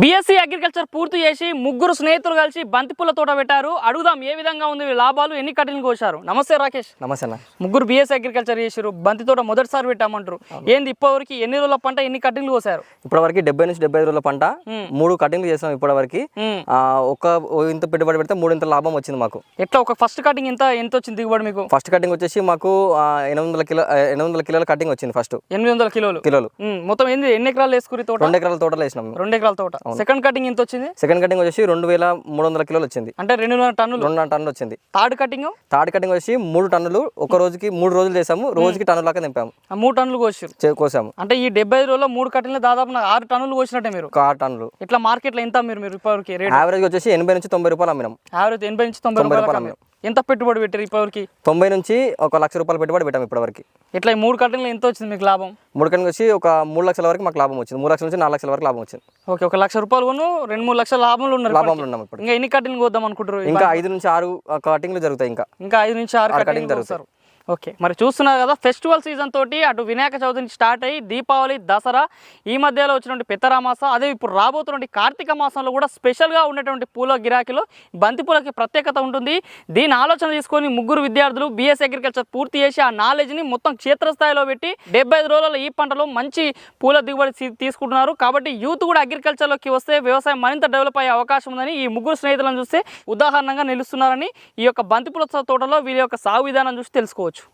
BSc agriculture పూర్తి చేసి ముగ్గురు స్నేహితులు కలిసి బంతిపూల తోట పెట్టారు. అడుగుదాం ఏ విధంగా ఉంది లాభాలు ఎన్ని కట్టెలు కోసారు నమస్తే రాకేష్. నమస్తే అన్న. ముగ్గురు బీఎస్సీ అగ్రికల్చర్ చేసారు బంతి తోట మొదటిసారి పెట్టామంటారు. ఏంది ఇప్పటివరకు ఎన్ని రోజుల పంట ఎన్ని కట్టెలు కోసారు ఇప్పటివరకు డెబ్బై నుంచి డెబ్బై రోజుల పంట మూడు కటింగ్లు చేసాం ఇప్పటివరకు. ఒక ఇంత పెట్టుబడి పెడితే మూడు ఇంత లాభం వచ్చింది మాకు. ఎట్లా ఒక ఫస్ట్ కటింగ్ ఎంత ఎంత వచ్చింది దిగుబడి మీకు? ఫస్ట్ కటింగ్ వచ్చేసి మాకు ఎనిమిది వందల కిలో ఎనిమిది వందల కిలోల కటింగ్ వచ్చింది ఫస్ట్. ఎనిమిది వందల కిలోలు. కిలోలు. మొత్తం ఏంది ఎన్ని ఎకరాలు వేసుకురి తోట? రెండు ఎకరాల తోటలు వేసినాం. రెండు ఎకరాల తోట. సెకండ్ కటింగ్ ఎంత వచ్చింది సెకండ్ కటింగ్ వచ్చేసి రెండు వేల మూడు వందల కిలోలు వచ్చింది అంటే రెండున్నర టన్నులు. రెండున్నర టన్నులు వచ్చింది థర్డ్ కటింగ్ థర్డ్ కటింగ్ వచ్చి మూడు టన్నులు. ఒక రోజుకి మూడు రోజులు చేసాము. రోజుకి టన్ను లాగా నింపాము మూడు టన్నులు కోసారు. చే- కోసాము. అంటే ఈ డెబ్బై ఐదు రోజుల్లో మూడు కట్టెలు దాదాపు నాకు ఆరు టన్నులు కోసినట్టే మీరు. ఆరు టన్నులు. ఇట్లా మార్కెట్లో ఎంత మీరు మీరు ఇప్పటివరకు? రేట్? యావరేజ్ వచ్చేసి ఎనభై నుంచి తొంభై రూపాయలు అమ్మినాం. యావరేజ్ ఎనభై నుంచి తొంభై రూపాయలు అమ్మారు. ఎంత పెట్టుబడి పెట్టారు ఇప్పటివరకు? తొంభై నుంచి ఒక లక్ష రూపాయలు పెట్టుబడి పెట్టాం ఇప్పటివరకు. ఇట్లా ఈ మూడు కట్టెలు ఎంత వచ్చింది మీకు లాభం? మూడు కటింగ్ వచ్చి ఒక మూడు లక్షల వరకు మాకు లాభం వచ్చింది. మూడు లక్షల నుంచి నాలుగు లక్షల వరకు లాభం వచ్చింది. ఓకే ఒక లక్ష రూపాయలు కొను రెండు మూడు లక్షల లాభంలో ఉన్నారు లాభంలో. ఉన్నాం ఇప్పుడు ఇంకా ఎన్ని కట్టెలు కోద్దాం అనుకుంటారు ఇంకా ఐదు నుంచి ఆరు కటింగ్లు జరుగుతాయి ఇంకా. ఇంకా ఐదు నుంచి ఆరు కటింగ్ జరుగుతాయి. ఓకే. మరి చూస్తున్నారు కదా ఫెస్టివల్ సీజన్ తోటి అటు వినాయక చవితి నుంచి స్టార్ట్ అయ్యి దీపావళి దసరా ఈ మధ్యలో వచ్చినటువంటి పితరామాస అదే ఇప్పుడు రాబోతున్నటువంటి కార్తీక మాసంలో కూడా స్పెషల్గా ఉన్నటువంటి పూల గిరాకీలో బంతి పూలకి ప్రత్యేకత ఉంటుంది. దీని ఆలోచన తీసుకొని ముగ్గురు విద్యార్థులు బీఎస్ అగ్రికల్చర్ పూర్తి చేసి ఆ నాలెడ్జ్ని మొత్తం క్షేత్రస్థాయిలో పెట్టి డెబ్బై ఐదు రోజులలో ఈ పంటలో మంచి పూల దిగుబడి తీసుకుంటున్నారు. కాబట్టి యూత్ కూడా అగ్రికల్చర్లోకి వస్తే వ్యవసాయం మరింత డెవలప్ అయ్యే అవకాశం ఉందని ఈ ముగ్గురు స్నేహితులను చూస్తే ఉదాహరణగా నిలుస్తున్నారని ఈ యొక్క బంతిపూల తోటలో వీళ్ళ యొక్క సాగు విధానం చూసి తెలుసుకోవచ్చు. tout.